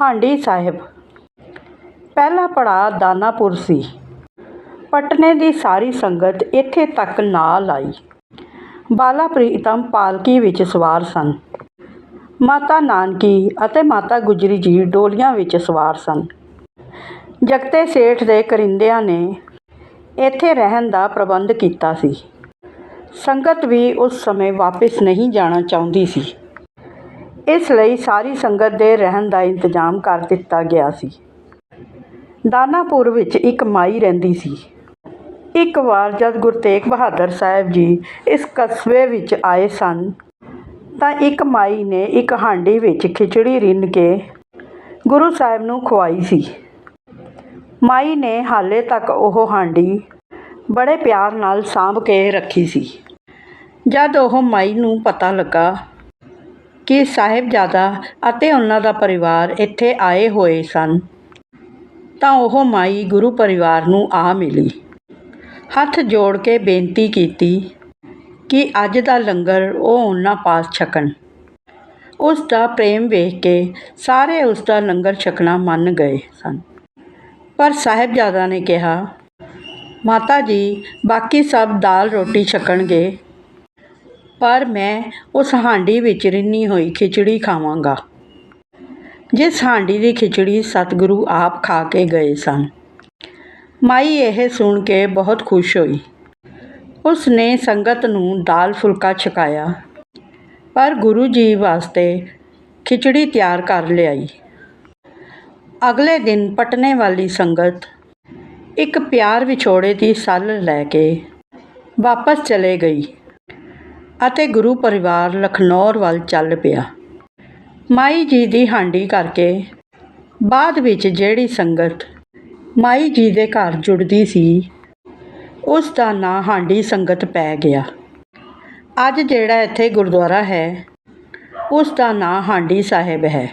ਹਾਂਡੀ ਸਾਹਿਬ। ਪਹਿਲਾ ਪੜਾਅ ਦਾਨਾਪੁਰ ਸੀ। ਪਟਨੇ ਦੀ ਸਾਰੀ ਸੰਗਤ ਇੱਥੇ ਤੱਕ ਨਾਲ ਆਈ। ਬਾਲਾ ਪ੍ਰੀਤਮ ਪਾਲਕੀ ਵਿੱਚ ਸਵਾਰ ਸਨ। ਮਾਤਾ ਨਾਨਕੀ ਅਤੇ ਮਾਤਾ ਗੁਜਰੀ ਜੀ ਡੋਲੀਆਂ ਵਿੱਚ ਸਵਾਰ ਸਨ। ਜਗਤੇ ਸੇਠ ਦੇ ਕਰਿੰਦਿਆਂ ਨੇ ਇੱਥੇ ਰਹਿਣ ਦਾ ਪ੍ਰਬੰਧ ਕੀਤਾ ਸੀ। ਸੰਗਤ ਵੀ ਉਸ ਸਮੇਂ ਵਾਪਸ ਨਹੀਂ ਜਾਣਾ ਚਾਹੁੰਦੀ ਸੀ। ਇਸ ਲਈ ਸਾਰੀ ਸੰਗਤ ਦੇ ਰਹਿਣ ਦਾ ਇੰਤਜ਼ਾਮ ਕਰ ਦਿੱਤਾ ਗਿਆ ਸੀ। ਦਾਨਾਪੁਰ ਵਿੱਚ ਇੱਕ ਮਾਈ ਰਹਿੰਦੀ ਸੀ। ਇੱਕ ਵਾਰ ਜਦ ਗੁਰੂ ਤੇਗ ਬਹਾਦਰ ਸਾਹਿਬ ਜੀ ਇਸ ਕਸਬੇ ਵਿੱਚ ਆਏ ਸਨ, ਤਾਂ ਇੱਕ ਮਾਈ ਨੇ ਇੱਕ ਹਾਂਡੀ ਵਿੱਚ ਖਿਚੜੀ ਰਿੰਨ ਕੇ ਗੁਰੂ ਸਾਹਿਬ ਨੂੰ ਖਵਾਈ ਸੀ। ਮਾਈ ਨੇ ਹਾਲੇ ਤੱਕ ਉਹ ਹਾਂਡੀ ਬੜੇ ਪਿਆਰ ਨਾਲ ਸਾਂਭ ਕੇ ਰੱਖੀ ਸੀ। ਜਦ ਉਹ ਮਾਈ ਨੂੰ ਪਤਾ ਲੱਗਾ ਕਿ ਸਾਹਿਬਜ਼ਾਦਾ ਅਤੇ ਉਹਨਾਂ ਦਾ ਪਰਿਵਾਰ ਇੱਥੇ ਆਏ ਹੋਏ ਸਨ। ਤਾਂ ਉਹ ਮਾਈ ਗੁਰੂ ਪਰਿਵਾਰ ਨੂੰ ਆ ਮਿਲੀ। ਹੱਥ ਜੋੜ ਕੇ ਬੇਨਤੀ ਕੀਤੀ ਕਿ ਅੱਜ ਦਾ ਲੰਗਰ ਉਹ ਉਹਨਾਂ ਪਾਸ ਛਕਣ। ਉਸ ਦਾ ਪ੍ਰੇਮ ਵੇਖ ਕੇ ਸਾਰੇ ਉਸ ਦਾ ਲੰਗਰ ਛਕਣਾ ਮੰਨ ਗਏ ਸਨ। ਪਰ ਸਾਹਿਬਜ਼ਾਦਾ ਨੇ ਕਿਹਾ, ਮਾਤਾ ਜੀ, ਬਾਕੀ ਸਭ ਦਾਲ ਰੋਟੀ ਛਕਣਗੇ। ਪਰ ਮੈਂ ਉਸ ਹਾਂਡੀ ਵਿੱਚ ਰਿੰਨੀ ਹੋਈ ਖਿਚੜੀ ਖਾਵਾਂਗਾ। ਜਿਸ ਹਾਂਡੀ ਦੀ ਖਿਚੜੀ ਸਤਿਗੁਰੂ ਆਪ ਖਾ ਕੇ ਗਏ ਸਨ। ਮਾਈ ਇਹ ਸੁਣ ਕੇ ਬਹੁਤ ਖੁਸ਼ ਹੋਈ। ਉਸ ਨੇ ਸੰਗਤ ਨੂੰ ਦਾਲ ਫੁਲਕਾ ਛਕਾਇਆ। ਪਰ ਗੁਰੂ ਜੀ ਵਾਸਤੇ ਖਿਚੜੀ ਤਿਆਰ ਕਰ ਲਿਆਈ। ਅਗਲੇ ਦਿਨ ਪਟਨੇ ਵਾਲੀ ਸੰਗਤ ਇੱਕ ਪਿਆਰ ਵਿਛੋੜੇ ਦੀ ਸੱਲ ਲੈ ਕੇ ਵਾਪਸ ਚਲੇ ਗਈ। ਅਤੇ ਗੁਰੂ ਪਰਿਵਾਰ ਲਖਨੌਰ ਵੱਲ ਚੱਲ ਪਿਆ। ਮਾਈ ਜੀ ਦੀ ਹਾਂਡੀ ਕਰਕੇ ਬਾਅਦ ਵਿੱਚ ਜਿਹੜੀ ਸੰਗਤ ਮਾਈ ਜੀ ਦੇ ਘਰ ਜੁੜਦੀ ਸੀ, ਉਸ ਦਾ ਨਾਂ ਹਾਂਡੀ ਸੰਗਤ ਪੈ ਗਿਆ। ਅੱਜ ਜਿਹੜਾ ਇੱਥੇ ਗੁਰਦੁਆਰਾ ਹੈ, ਉਸ ਦਾ ਨਾਂ ਹਾਂਡੀ ਸਾਹਿਬ ਹੈ।